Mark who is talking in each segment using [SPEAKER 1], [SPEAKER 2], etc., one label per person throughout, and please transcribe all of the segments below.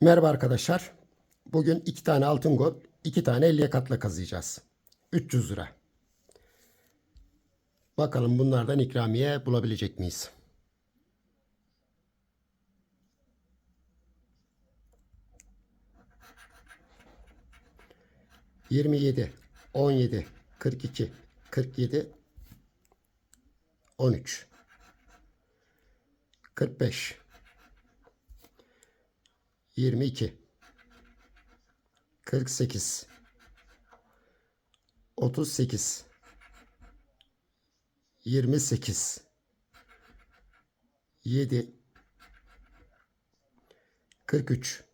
[SPEAKER 1] Merhaba arkadaşlar. Bugün iki tane altın gol, iki tane 50'ye katla kazıyacağız. 300 lira. Bakalım bunlardan ikramiye bulabilecek miyiz? Yirmi yedi, on yedi, kırk iki, kırk yedi, on üç, kırk beş, 22 48 38 28 7 43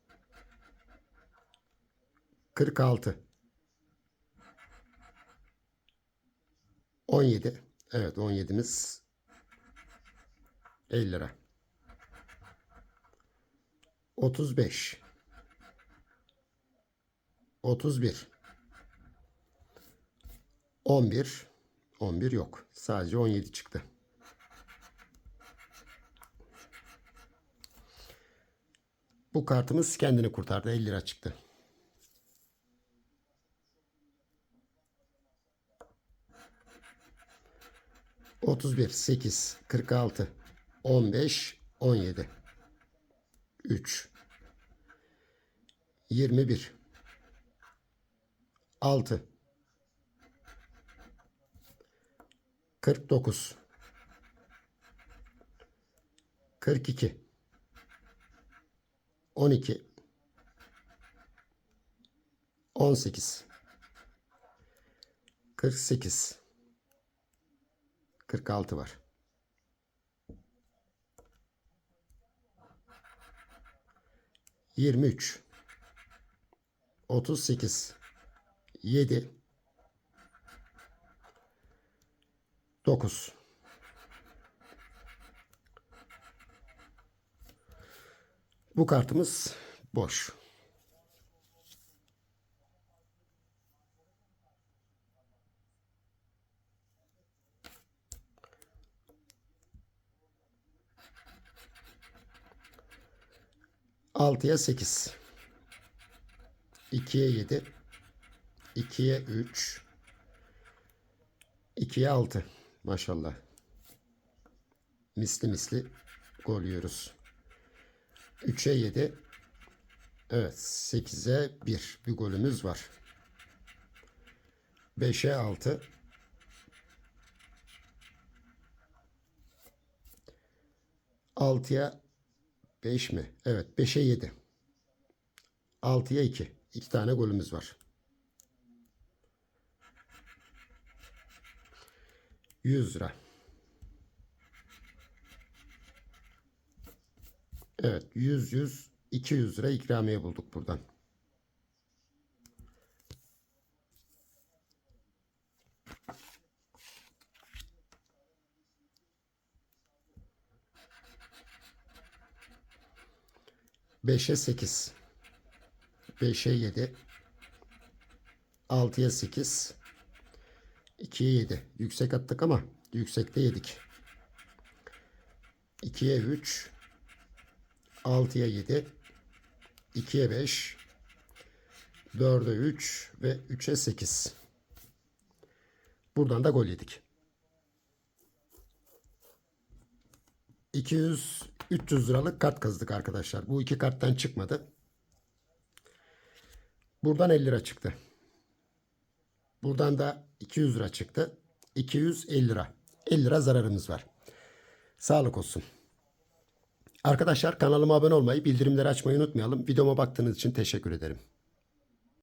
[SPEAKER 1] 46 17 Evet 17'miz 50 lira. 35 31 11 11 yok. Sadece 17 çıktı. Bu kartımız kendini kurtardı. 50 lira çıktı. Otuz bir, sekiz, kırk altı, on beş, on yedi, üç, 21 6 49 42 12 18 48 46 var. 23 38 7 9 Bu kartımız boş. Altıya sekiz. 2'ye 7, 2'ye 3, 2'ye 6. Maşallah. Misli misli gol yiyoruz. 3'e 7. Evet 8'e 1. Bir golümüz var. 5'e 6. Altıya 5 mi? Evet 5'e 7. 6'ya 2. İki tane golümüz var. 100 lira. Evet 100 100 200 lira ikramiye bulduk buradan. Beşe sekiz. 5'e 7 6'ya 8 2'ye 7 yüksek attık ama yüksekte yedik. 2'ye 3 6'ya 7 2'ye 5 4'e 3 ve 3'e 8 buradan da gol yedik. 200 300 liralık kart kazdık arkadaşlar. Bu iki karttan çıkmadı Buradan 50 lira çıktı. Buradan da 200 lira çıktı. 250 lira. 50 lira zararımız var. Sağlık olsun. Arkadaşlar kanalıma abone olmayı, bildirimleri açmayı unutmayalım. Videoma baktığınız için teşekkür ederim.